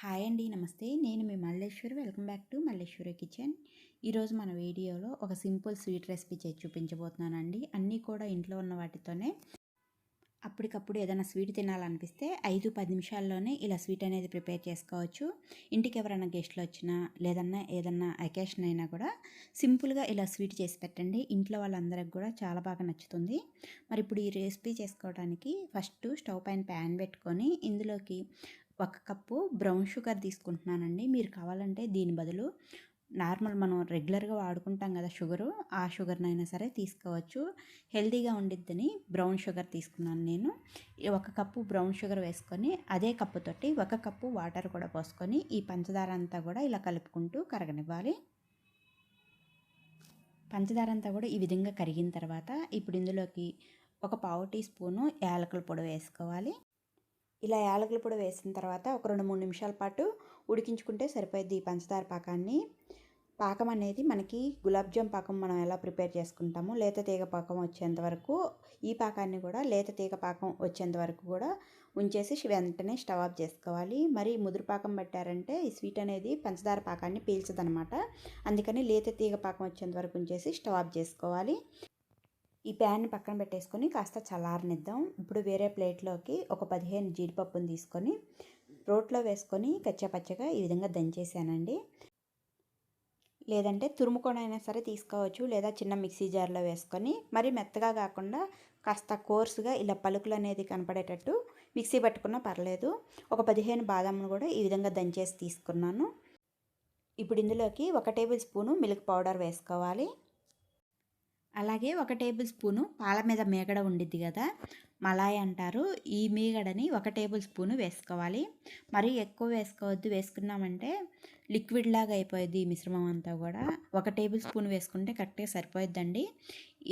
Hi అండి నమస్తే. నేను మీ Malleswari. Welcome back to Malleswari kitchen. ఈరోజు మన వీడియోలో ఒక సింపుల్ స్వీట్ రెసిపీ చేసి చూపించబోతున్నానండి. అన్నీ కూడా ఇంట్లో ఉన్న వాటితోనే. అప్పటికప్పుడు ఏదైనా స్వీట్ తినాలనిపిస్తే ఐదు పది నిమిషాల్లోనే ఇలా స్వీట్ అనేది ప్రిపేర్ చేసుకోవచ్చు. ఇంటికి ఎవరైనా గెస్ట్లు వచ్చినా లేదన్నా ఏదన్నా అకేషన్ అయినా కూడా సింపుల్గా ఇలా స్వీట్ చేసి పెట్టండి. ఇంట్లో వాళ్ళందరికి కూడా చాలా బాగా నచ్చుతుంది. మరి ఇప్పుడు ఈ రెసిపీ చేసుకోవడానికి ఫస్ట్ స్టవ్ పైన ప్యాన్ పెట్టుకొని ఇందులోకి ఒక కప్పు బ్రౌన్ షుగర్ తీసుకుంటున్నానండి. మీరు కావాలంటే దీని బదులు నార్మల్ మనం రెగ్యులర్గా వాడుకుంటాం కదా షుగరు ఆ షుగర్నైనా సరే తీసుకోవచ్చు. హెల్తీగా ఉండిద్దని బ్రౌన్ షుగర్ తీసుకున్నాను నేను. ఒక కప్పు బ్రౌన్ షుగర్ వేసుకొని అదే కప్పుతోటి ఒక కప్పు వాటర్ కూడా పోసుకొని ఈ పంచదార అంతా కూడా ఇలా కలుపుకుంటూ కరగనివ్వాలి. పంచదార అంతా కూడా ఈ విధంగా కరిగిన తర్వాత ఇప్పుడు ఇందులోకి ఒక పావు టీ స్పూను యాలకుల పొడి వేసుకోవాలి. ఇలా యాలకుల పొడి వేసిన తర్వాత ఒక రెండు మూడు నిమిషాల పాటు ఉడికించుకుంటే సరిపోద్ది ఈ పంచదార పాకాన్ని. పాకం అనేది మనకి గులాబ్ జామ్ పాకం మనం ఎలా ప్రిపేర్ చేసుకుంటాము లేత తీగ పాకం వచ్చేంత వరకు ఈ పాకాన్ని కూడా లేత తీగ పాకం వచ్చేంత వరకు కూడా ఉంచేసి వెంటనే స్టవ్ ఆఫ్ చేసుకోవాలి. మరి ముదురు పాకం పెట్టారంటే ఈ స్వీట్ అనేది పంచదార పాకాన్ని పీల్చదనమాట. అందుకని లేత తీగ పాకం వచ్చేంత వరకు ఉంచేసి స్టవ్ ఆఫ్ చేసుకోవాలి. ఈ ప్యాన్ని పక్కన పెట్టేసుకొని కాస్త చల్లారనిద్దాం. ఇప్పుడు వేరే ప్లేట్లోకి ఒక పదిహేను జీడిపప్పును తీసుకొని రోట్లో వేసుకొని కచ్చపచ్చగా ఈ విధంగా దంచేసానండి. లేదంటే తురుముకొనైనా సరే తీసుకోవచ్చు లేదా చిన్న మిక్సీ జార్లో వేసుకొని మరి మెత్తగా కాకుండా కాస్త కోర్సుగా ఇలా పలుకులు అనేది కనపడేటట్టు మిక్సీ పట్టుకున్నా పర్లేదు. ఒక పదిహేను బాదామును కూడా ఈ విధంగా దంచేసి తీసుకున్నాను. ఇప్పుడు ఇందులోకి ఒక టేబుల్ స్పూను మిల్క్ పౌడర్ వేసుకోవాలి. అలాగే ఒక టేబుల్ స్పూను పాల మీద మేగడ ఉండిద్ది కదా మలాయ్ అంటారు. ఈ మీగడని ఒక టేబుల్ స్పూను వేసుకోవాలి. మరీ ఎక్కువ వేసుకోవద్దు. వేసుకున్నామంటే లిక్విడ్ లాగా అయిపోయింది ఈ మిశ్రమం అంతా కూడా. ఒక టేబుల్ స్పూన్ వేసుకుంటే కరెక్ట్గా సరిపోయిద్దండి.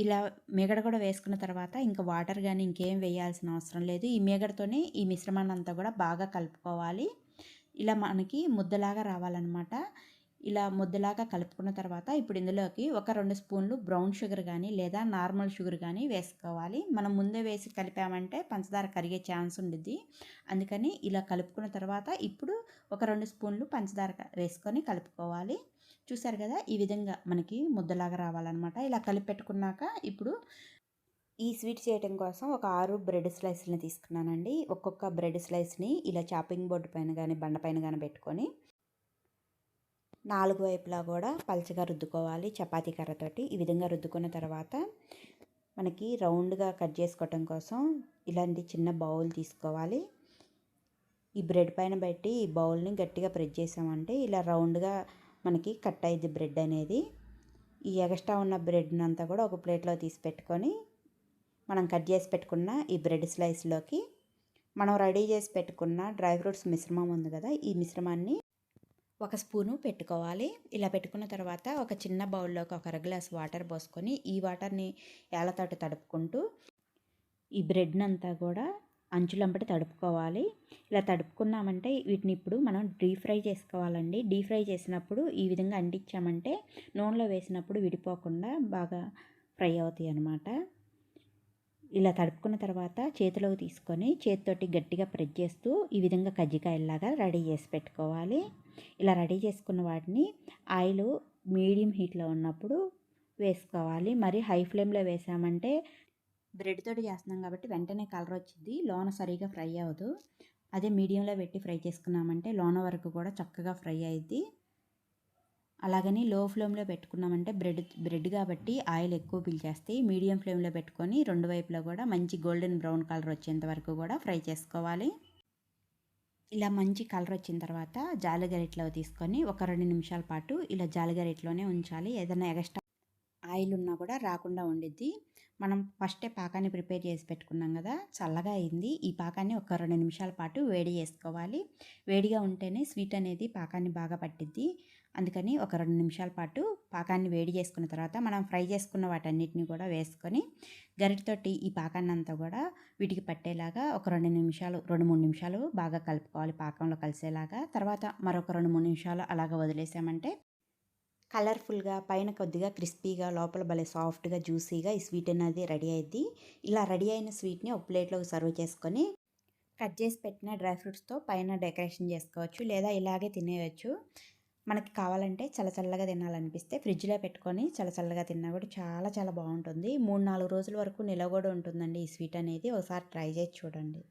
ఇలా మీగడ కూడా వేసుకున్న తర్వాత ఇంకా వాటర్ కానీ ఇంకేం వేయాల్సిన అవసరం లేదు. ఈ మేగడతోనే ఈ మిశ్రమాన్ని అంతా కూడా బాగా కలుపుకోవాలి. ఇలా మనకి ముద్దలాగా రావాలన్నమాట. ఇలా ముద్దలాగా కలుపుకున్న తర్వాత ఇప్పుడు ఇందులోకి ఒక రెండు స్పూన్లు బ్రౌన్ షుగర్ కానీ లేదా నార్మల్ షుగర్ కానీ వేసుకోవాలి. మనం ముందే వేసి కలిపామంటే పంచదార కరిగే ఛాన్స్ ఉండిద్ది. అందుకని ఇలా కలుపుకున్న తర్వాత ఇప్పుడు ఒక రెండు స్పూన్లు పంచదార వేసుకొని కలుపుకోవాలి. చూసారు కదా ఈ విధంగా మనకి ముద్దలాగా రావాలన్నమాట. ఇలా కలిపి పెట్టుకున్నాక ఇప్పుడు ఈ స్వీట్ చేయడం కోసం ఒక ఆరు బ్రెడ్ స్లైస్ని తీసుకున్నానండి. ఒక్కొక్క బ్రెడ్ స్లైస్ని ఇలా చాపింగ్ బోర్డు పైన కానీ బండ పైన కానీ పెట్టుకొని నాలుగు వైపులా కూడా పలచగా రుద్దుకోవాలి. చపాతీ కర్రతోటి ఈ విధంగా రుద్దుకున్న తర్వాత మనకి రౌండ్గా కట్ చేసుకోవటం కోసం ఇలాంటి చిన్న బౌల్ తీసుకోవాలి. ఈ బ్రెడ్ పైన పెట్టి ఈ బౌల్ని గట్టిగా ప్రెస్ చేసామంటే ఇలా రౌండ్గా మనకి కట్ అయ్యింది బ్రెడ్ అనేది. ఈ ఎగస్ట్రా ఉన్న బ్రెడ్ని అంతా కూడా ఒక ప్లేట్లో తీసి పెట్టుకొని మనం కట్ చేసి పెట్టుకున్న ఈ బ్రెడ్ స్లైస్లోకి మనం రెడీ చేసి పెట్టుకున్న డ్రై ఫ్రూట్స్ మిశ్రమం ఉంది కదా ఈ మిశ్రమాన్ని ఒక స్పూను పెట్టుకోవాలి. ఇలా పెట్టుకున్న తర్వాత ఒక చిన్న బౌల్లోకి ఒక అర గ్లాస్ వాటర్ పోసుకొని ఈ వాటర్ని ఏలతోటి తడుపుకుంటూ ఈ బ్రెడ్ని అంతా కూడా అంచులంపటి తడుపుకోవాలి. ఇలా తడుపుకున్నామంటే వీటిని ఇప్పుడు మనం డీప్ ఫ్రై చేసుకోవాలండి. డీప్ ఫ్రై చేసినప్పుడు ఈ విధంగా అంటించామంటే నూనెలో వేసినప్పుడు విడిపోకుండా బాగా ఫ్రై అవుతాయి అన్నమాట ఇలా తడుపుకున్న తర్వాత చేతిలోకి తీసుకొని చేతితోటి గట్టిగా ప్రెస్ చేస్తూ ఈ విధంగా కజ్జికాయలాగా రెడీ చేసి పెట్టుకోవాలి. ఇలా రెడీ చేసుకున్న వాటిని ఆయిల్ మీడియం హీట్లో ఉన్నప్పుడు వేసుకోవాలి. మరి హై ఫ్లేమ్లో వేసామంటే బ్రెడ్ తోటి చేస్తున్నాం కాబట్టి వెంటనే కలర్ వచ్చింది లోన సరిగా ఫ్రై అవ్వదు. అదే మీడియంలో పెట్టి ఫ్రై చేసుకున్నామంటే లోన వరకు కూడా చక్కగా ఫ్రై అయ్యిద్ది అలాగని లో ఫ్లేమ్లో పెట్టుకున్నామంటే బ్రెడ్ బ్రెడ్ కాబట్టి ఆయిల్ ఎక్కువ పీల్చేస్తాయి మీడియం ఫ్లేమ్లో పెట్టుకొని రెండు వైపులా కూడా మంచి గోల్డెన్ బ్రౌన్ కలర్ వచ్చేంత వరకు కూడా ఫ్రై చేసుకోవాలి. ఇలా మంచి కలర్ వచ్చిన తర్వాత జాలిగరిట్లో తీసుకొని ఒక రెండు నిమిషాల పాటు ఇలా జాలిగరెట్లోనే ఉంచాలి. ఏదైనా ఎక్స్ట్రా ఆయిల్ ఉన్నా కూడా రాకుండా ఉండిద్ది. మనం ఫస్టే పాకాన్ని ప్రిపేర్ చేసి పెట్టుకున్నాం కదా చల్లగా అయింది. ఈ పాకాన్ని ఒక రెండు నిమిషాల పాటు వేడి చేసుకోవాలి. వేడిగా ఉంటేనే స్వీట్ అనేది పాకాన్ని బాగా పట్టిద్ది. అందుకని ఒక రెండు నిమిషాల పాటు పాకాన్ని వేడి చేసుకున్న తర్వాత మనం ఫ్రై చేసుకున్న వాటన్నిటిని కూడా వేసుకొని గరిటతోటి ఈ పాకాన్ని అంతా కూడా వీటికి పట్టేలాగా ఒక రెండు నిమిషాలు రెండు మూడు నిమిషాలు బాగా కలుపుకోవాలి పాకంలో కలిసేలాగా. తర్వాత మరొక రెండు మూడు నిమిషాలు అలాగ వదిలేసామంటే కలర్ఫుల్గా పైన కొద్దిగా క్రిస్పీగా లోపల భలే సాఫ్ట్గా జ్యూసీగా ఈ స్వీట్ అనేది రెడీ అయింది ఇలా రెడీ అయిన స్వీట్ని ఒక ప్లేట్లోకి సర్వ్ చేసుకొని కట్ చేసి పెట్టిన డ్రై ఫ్రూట్స్తో పైన డెకరేషన్ చేసుకోవచ్చు లేదా ఇలాగే తినేయచ్చు. మనకి కావాలంటే చల్లచల్లగా తినాలనిపిస్తే ఫ్రిడ్జ్లో పెట్టుకొని చల్లచల్లగా తిన్నా కూడా చాలా చాలా బాగుంటుంది. మూడు నాలుగు రోజుల వరకు నిలవ కూడా ఉంటుందండి ఈ స్వీట్ అనేది. ఒకసారి ట్రై చేసి చూడండి.